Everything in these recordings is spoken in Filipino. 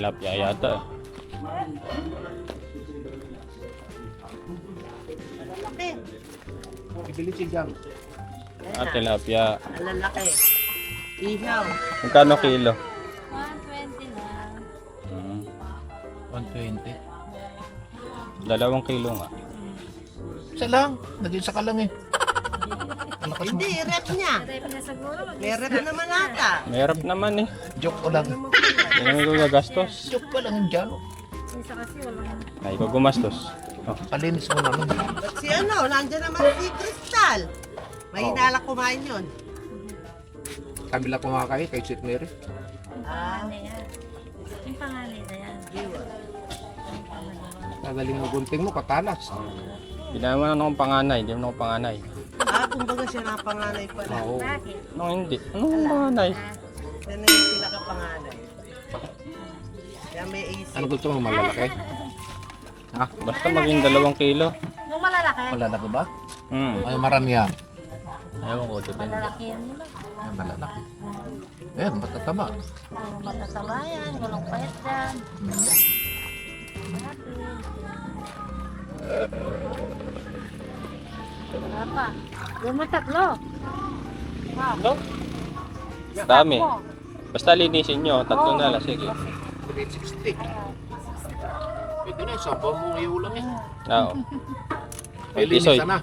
Tilapia yata. Lalaki. Ibili si Jam. Ah, tilapia. Lalaki. Ihaw. Magkano kilo? 120 lang. Hmm. 120. Dalawang kilo nga. Isa lang. Nag-isa ka lang eh. Mo. Hindi, rep niya. Rep na. May rep naman ata. Mayroon naman eh. Joke ko lang. Hindi ko gagastos. Joke ko lang dyan. Isa kasi walang Ay, ko gumastos. Oh. Kalinis mo naman. Ba't si ano, nandiyan naman si Crystal. May Oo. hinala kumain yun. Kabila kumakain kay Sweet Mary. Ah. Yung pangalan na yan. Kagaling mo gunting mo, katalas. Hindi naman ako panganay. Hindi naman ako panganay. Ah, kumbaga siya na panganay pala. Oo. Bakit? Anong hindi? Anong panganay? Siya na yung pinakapanganay. Kaya may AC. Ano gusto mo malalaki? Ha? Basta maging dalawang kilo. Yung malalaki. Malalaki ba? Hmm. Ay, marami yan. Ayaw ko, depende. Malalaki yan nila. Ay, malalaki. Ayan, matatama. Oh, matataba yan. Walang payat dyan. Malaki. Wala pa. Yung mo tatlo. No? Dami. Basta linisin nyo. Tatlo na lang. Sige. 360. Pwede na, sabaw mo ngayon ulam eh. Oo. Ay, Linis Tisoy. na.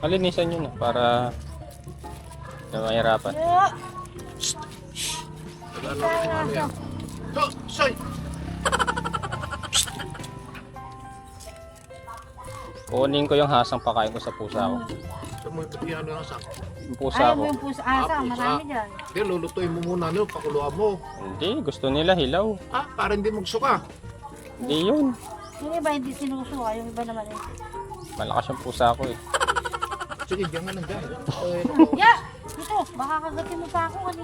Malinisan nyo na para na mahirapan. Wala na ano yan. So, soy! Kunin ko yung hasang pakain ko sa pusa ko. Ito mo yung ano yung pusa Ayaw ko. mo yung pusa Ah, pusa. Marami dyan. Hindi, lulutuin mo muna nyo, pakuluan mo. Hindi, gusto nila hilaw. Ah, para hindi magsuka. Hindi yun. Yung iba hindi sinusuka. Yung iba naman eh. Malakas yung pusa ko eh. Sige, diyan nga lang dyan. Eh, Ya! Ito, baka kagatin mo pa ako kasi.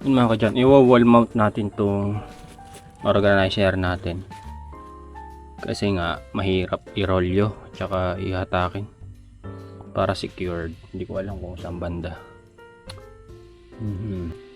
Yun mga kadyan, iwa-wall mount natin tong organizer natin. Kasi nga, mahirap i-rolyo, tsaka ihatakin. Para secured. Hindi ko alam kung saan banda. Mhm.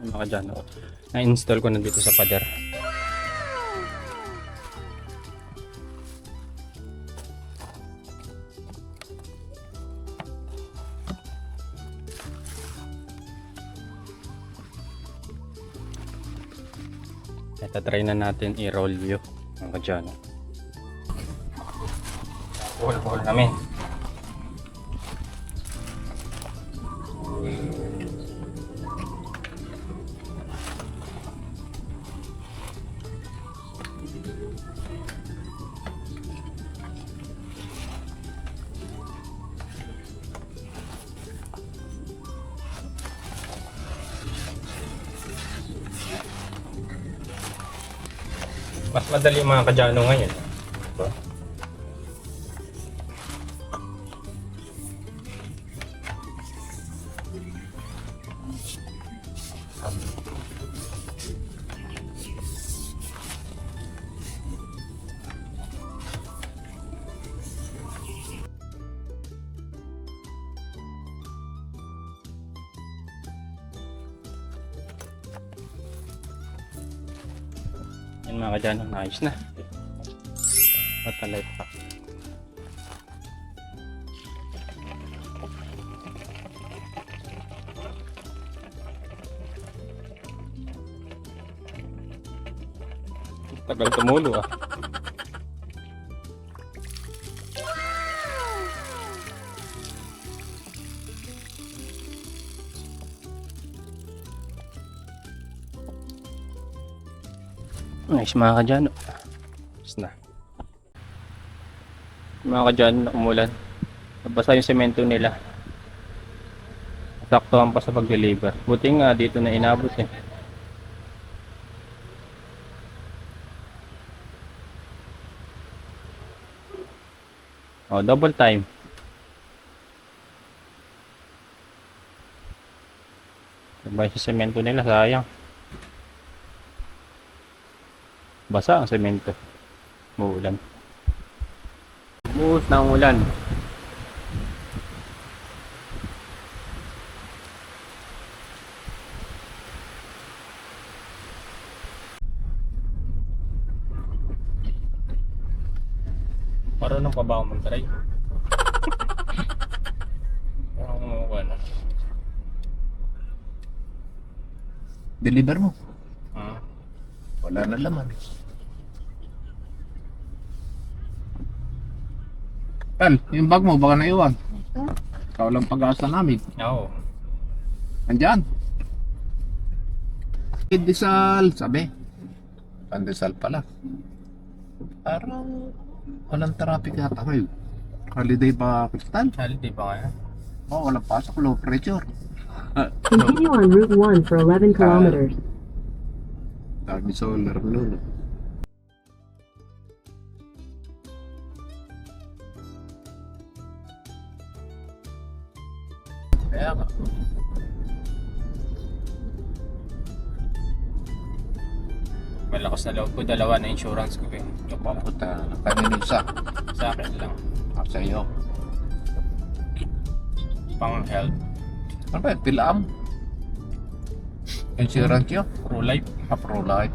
Ano ka dyan? oh. Na-install ko na dito sa pader. Ito try na natin i-roll view. Ano ka dyan? Roll, roll namin. Mas madali yung mga kadyano ngayon. Yan mga kadyano, naayos na. Matalay pa. Tagal tumulo ah. Nice mga kadyano. Tapos na. Mga kadyano umulan. Nabasa yung semento nila. Saktuhan pa sa pag-deliver. Buti nga dito na inabot eh. Oh, double time. Sabay sa semento nila, sayang. Basa ang semento. Muulan. Buhos ng ulan. Marunong pa ba ako mag-try? Parang ano. Deliver mo. Ah, Wala na laman. Tal, yung bag mo baka naiwan. Ikaw lang pag-asa namin. oo. Andyan. Pandesal, sabi. Pandesal pala. Parang walang traffic yata ngayon. Holiday pa, Kristal? Holiday pa kaya? Oo, oh, walang pasok, low pressure. Continue on Route 1 for 11 kilometers. Dami solar nun. Kaya nga. Malakas na loob ko, dalawa na insurance ko eh. Yung papunta, kanina isa. Sa akin lang. Ah, Sa iyo. Pang health. Ano ba yun? Pilaam? Insurance yun? Pro life. Ah, pro life.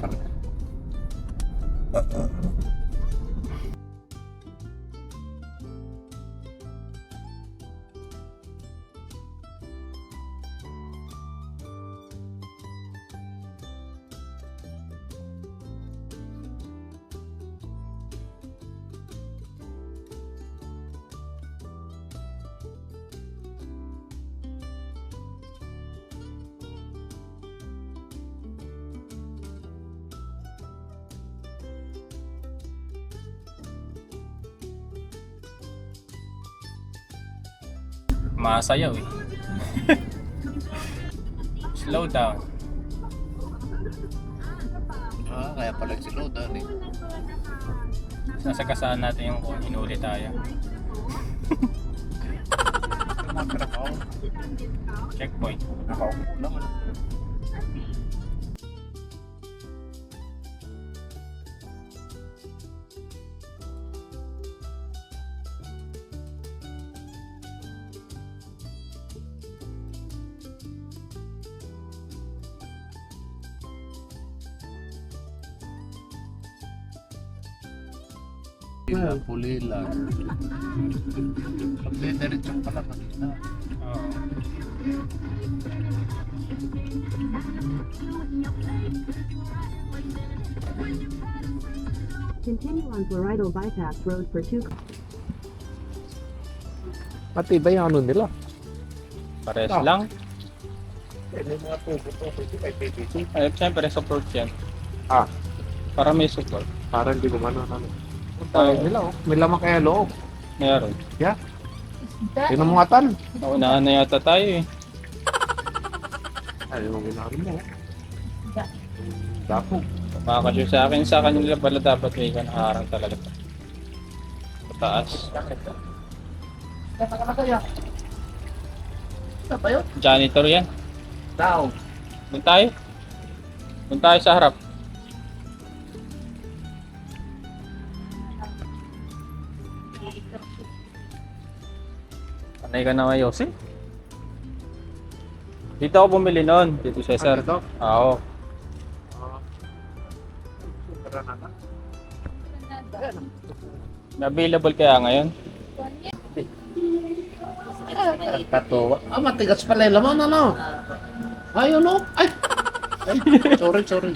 Masayaw eh. Slow down. Ah, kaya pala si Lodan eh. Sasagasaan natin yung kung hinuli tayo. Checkpoint. Nakaw lang. ano? Pula, pulila. Magdidiretso pala kanina. Oo. Continue on Florido Bypass Road for 2 Pati ba yung ano nila? Pares Ah. lang. Pwede mga tubo to, pwede kay PPC. Ay, siyempre support yan. Ah. Para may support. Parang hindi ko man ano. Tayo nila oh. May lamang kaya loob. Meron. Sino mga tan? Naunahan na yata tayo eh. Ay, yung ginagawa mo. Dako. Makakasyo sa akin, sa kanila pala dapat may kanaharang talaga. Pataas. Ano ba yun? Janitor yan. Tao. Doon tayo. Doon tayo sa harap. Panay ka na ngayon, Yossi? Dito ako bumili noon, dito Cesar. Dito? Oo. Available kaya ngayon? Katuwa. Ah, matigas pala yung laman, ano? Ayun, no? Ay! Ay, sorry, sorry.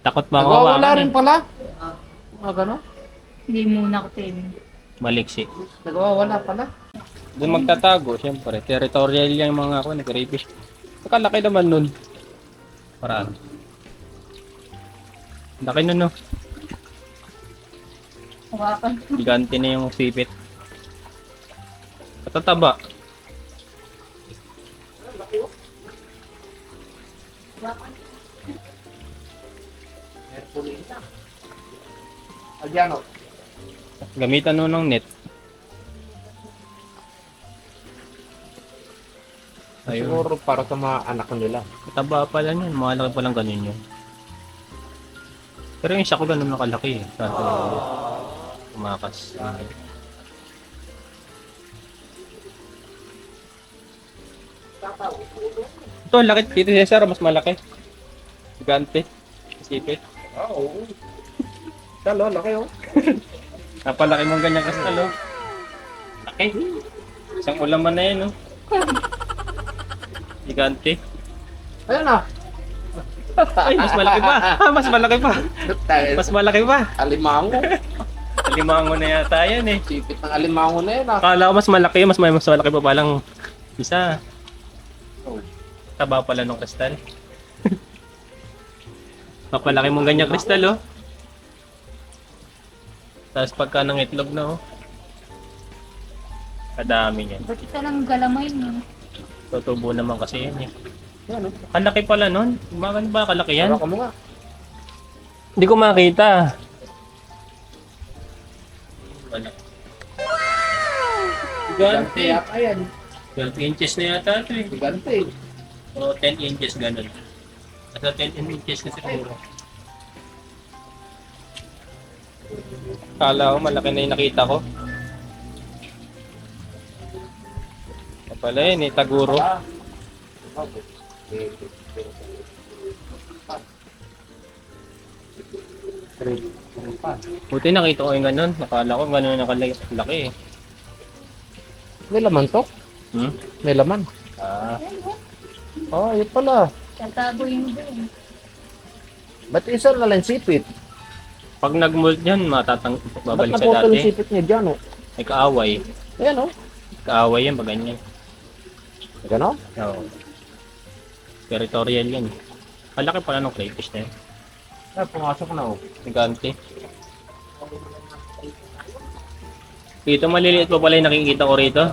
Takot ba ako Nagwawala rin eh? pala. Ah, gano'n? Hindi muna ko tin. Maliksi. Nagwawala pala. Doon magtatago, siyempre. Territorial yung mga ako, nag-rapish. Nakalaki naman nun. Paraan. Laki nun, no? Hawakan. Gigante na yung sipit. Katataba. Adyano. Gamitan nun ng net. Ayun. Siguro para sa mga anak nila. Kataba pala yun. Malaki palang ganun yun. Pero yung isa ko ganun nakalaki eh. Sabi ko, Tumakas. Ito, ang laki. Dito si Cesar, mas malaki. Gigante. Sipit. Ah, oo. Talo, laki oh. Napalaki mong ganyan kastal, oh. Laki. Isang ulaman na yun, oh. Gigante. Ayun na. Ay, mas malaki pa. Ah, mas malaki pa. Mas malaki pa. Alimango. Limango na yata yan, eh. Sipit ng alimango na yun ah. Akala ko mas malaki, mas may mas malaki pa palang isa. Taba pala nung kristal. Papalaki mong ganyan kristal, oh. Tapos pagka ng itlog na, oh. Kadami niyan. Ba't ito lang galamay mo? Tutubo naman kasi yan, eh. Yan oh. Kalaki pala nun. Bakit ba kalaki yan? Hawakan mo nga. Hindi ko makita. Wala. Gigante Gigante. yata yan. 12 inches na yata ito eh. Gigante. O 10 inches ganun. Nasa 10 inches na siguro. Kala ko malaki na yung nakita ko. Pala yun eh, taguro. Buti nakita ko yung ganun. Nakala ko ganun nakalaki laki eh. May laman to? Hmm? May laman. Ah, Oh, yun pala. Tatago yung doon. Ba't isa na lang sipit? pag nag-mold yan, matatang Ba't babalik sa naputol yung dati. sipit niya dyan oh? May kaaway. Ayan oh. Kaaway yan pag ganyan. Gano'n? Oo. Territorial yan. Malaki pala ng crayfish na yun. Ah, pumasok na oh. Gigante. Dito maliliit pa pala yung nakikita ko rito.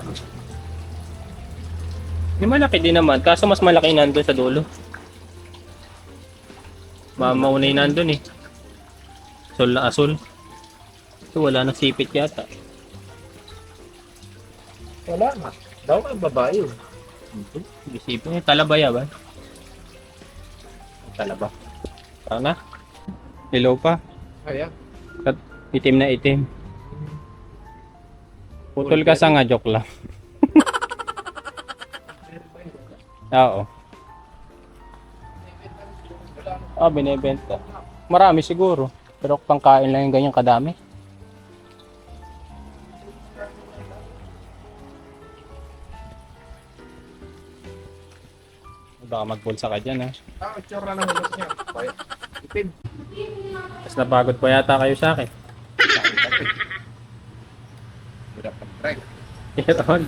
Yung malaki din naman, kaso mas malaki nandun sa dulo. Mamauna yung nandun eh. Asul na asul. Ito wala nang sipit yata. Wala na. Daw ang babae oh. Isipin niya, talabaya ba? Talaba. Tara na. Hello pa. Ayan. Kat itim na itim. Putol ka sa nga, joke lang. Oo. Ah, binibenta. Marami siguro. Pero pangkain lang yung ganyan kadami. Baka magbulsa ka dyan ha. Ah, tsura ng ulos niya. Itim. Mas napagod pa yata kayo sa akin. Hirap ang track. Hit on.